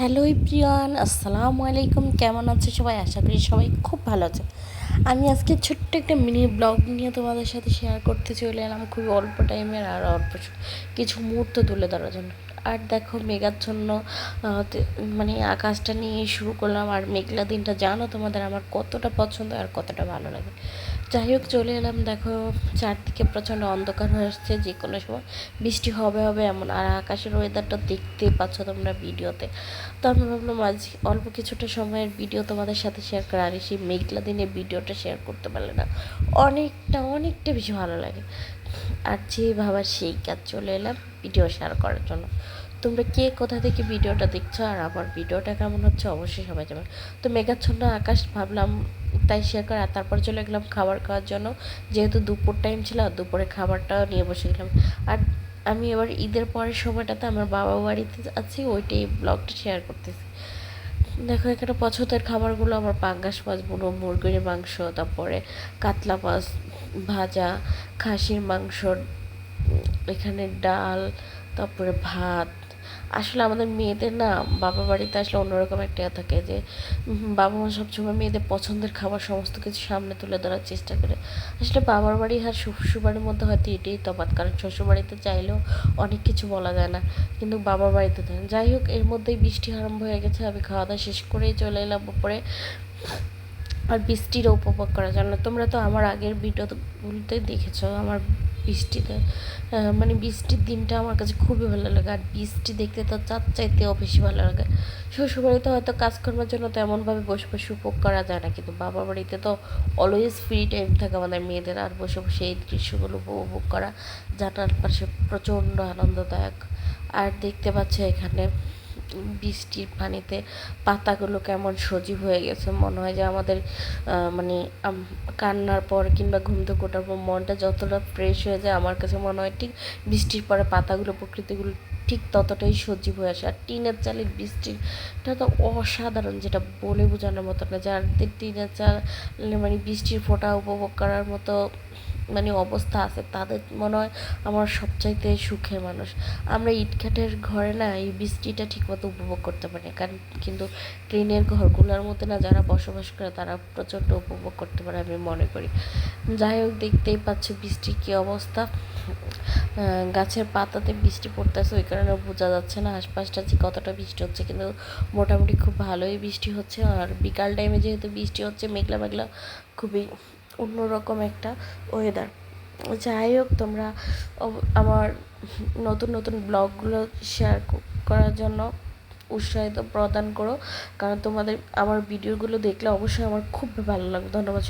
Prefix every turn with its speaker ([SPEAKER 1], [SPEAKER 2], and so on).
[SPEAKER 1] Hello Priyan আসসালামু আলাইকুম। কেমন আছে সবাই? আশা করি সবাই খুব ভালো আছে। আমি আজকে ছোট্ট একটা মিনি ব্লগ নিয়ে তোমাদের সাথে শেয়ার করতে চলে এলাম। খুবই অল্প টাইমের আর অল্প কিছু মুহূর্ত তুলে ধরার জন্য। আর দেখো মেঘাচ্ছন্ন মানে আকাশটা নিয়ে শুরু করলাম আর মেঘলা দিনটা জানো তোমাদের আমার কতটা পছন্দ আর কতটা ভালো লাগে। যাই হোক চলে এলাম, দেখো চারদিকে প্রচণ্ড অন্ধকার হয়ে আসছে, যে কোনো সময় বৃষ্টি হবে হবে এমন, আর আকাশের ওয়েদারটা দেখতেই পাচ্ছ তোমরা ভিডিওতে। তো আমি ভাবলাম আজ অল্প কিছুটা সময়ের ভিডিও তোমাদের সাথে শেয়ার করা, আর সেই মেঘলা দিনে ভিডিওটা শেয়ার করতে পারলে না অনেকটা অনেকটা বেশি ভালো লাগে। আর যে ভাবার সেই কাজ চলে এলাম ভিডিও শেয়ার করার জন্য। তোমরা কে কোথা থেকে ভিডিওটা দেখছ আর আমার ভিডিওটা কেমন হচ্ছে অবশ্যই সবাই জানাবে তো মেঘাচ্ছন্ন আকাশ ভাবলাম তাই শেয়ার করে আর তারপর চলে গেলাম খাবার খাওয়ার জন্য। যেহেতু দুপুর টাইম ছিল আর দুপুরে খাবারটাও নিয়ে বসে গেলাম। আর আমি এবার ঈদের পরের সময়টাতে আমার বাবা বাড়িতে আছি, ওইটাই ব্লগটা শেয়ার করতেছি। দেখো, এখানে পছন্দের খাবারগুলো আমার পাঙ্গাস মাছ, বুনো মুরগির মাংস, তারপরে কাতলা মাছ ভাজা, খাসির মাংস এখানে ডাল, তারপরে ভাত আসলে আমাদের মেয়েদের না বাবা বাড়িতে আসলে অন্যরকম একটা ইয়ে থাকে যে বাবা মা সবসময় মেয়েদের পছন্দের খাবার সমস্ত কিছু সামনে তুলে ধরার চেষ্টা করে। আসলে বাবার বাড়ি আর শ্বশুরবাড়ির মধ্যে হয়তো এটাই তফাৎ, কারণ শ্বশুরবাড়িতে চাইলেও অনেক কিছু বলা যায় না, কিন্তু বাবার বাড়িতে। যাই হোক, এর মধ্যেই বৃষ্টি আরম্ভ হয়ে গেছে, আমি খাওয়া দাওয়া শেষ করেই চলে এলাম উপরে। আর বৃষ্টিরও উপভোগ করার জন্য। তোমরা তো আমার আগের ভিডিওগুলোতে দেখেছ, আমার বৃষ্টিতে মানে বৃষ্টির দিনটা আমার কাছে খুবই ভালো লাগে। আর বৃষ্টি দেখতে তো চার চাইতেও বেশি ভালো লাগে। শ্বশুরবাড়িতে হয়তো কাজকর্মের জন্য তেমনভাবে বসে বসে উপভোগ করা যায় না, কিন্তু বাবার বাড়িতে তো অলওয়েজ ফ্রি টাইম থাকে আমাদের মেয়েদের, আর বসে বসে এই দৃশ্যগুলো উপভোগ করা জানার পাশে প্রচণ্ড আনন্দদায়ক। আর দেখতে পাচ্ছে এখানে বৃষ্টির পানিতে পাতাগুলো কেমন সজীব হয়ে গেছে, মনে হয় যে আমাদের মানে কান্নার পর কিংবা ঘুম থেকে ওঠার পর মনটা যতটা ফ্রেশ হয়ে যায় আমার কাছে মনে হয় ঠিক বৃষ্টির পরে পাতাগুলো, প্রকৃতিগুলো ঠিক ততটাই সজীব হয়ে আসে। আর টিনের চালের বৃষ্টিটা তো অসাধারণ, যেটা বলে বোঝানোর মতো না যাদের টিনের চাল মানে বৃষ্টির ফোঁটা উপভোগ করার মতো মানে অবস্থা আছে, তাদের মনে হয় আমার সবচাইতে সুখের মানুষ। আমরা ইটকাঠের ঘরে না এই বৃষ্টিটা ঠিকমতো উপভোগ করতে পারি কারণ কিন্তু ট্রেনের ঘরগুলোর মধ্যে না যারা বসবাস করে তারা প্রচণ্ড উপভোগ করতে পারে আমি মনে করি। যাই হোক, দেখতেই পাচ্ছ বৃষ্টির কী অবস্থা। গাছের পাতাতে বৃষ্টি পড়তেছে, ওই কারণে বোঝা যাচ্ছে না আশপাশটা যে কতটা বৃষ্টি হচ্ছে, কিন্তু মোটামুটি খুব ভালোই বৃষ্টি হচ্ছে। আর বিকাল টাইমে যেহেতু বৃষ্টি হচ্ছে মেঘলা মেঘলা খুবই অন্যরকম একটা ওয়েদার যাই হোক, তোমরা আমার নতুন নতুন ব্লগগুলো শেয়ার করার জন্য উৎসাহিত প্রদান করো। কারণ তোমাদের, আমার ভিডিওগুলো দেখলে অবশ্যই আমার খুব ভালো লাগবে। ধন্যবাদ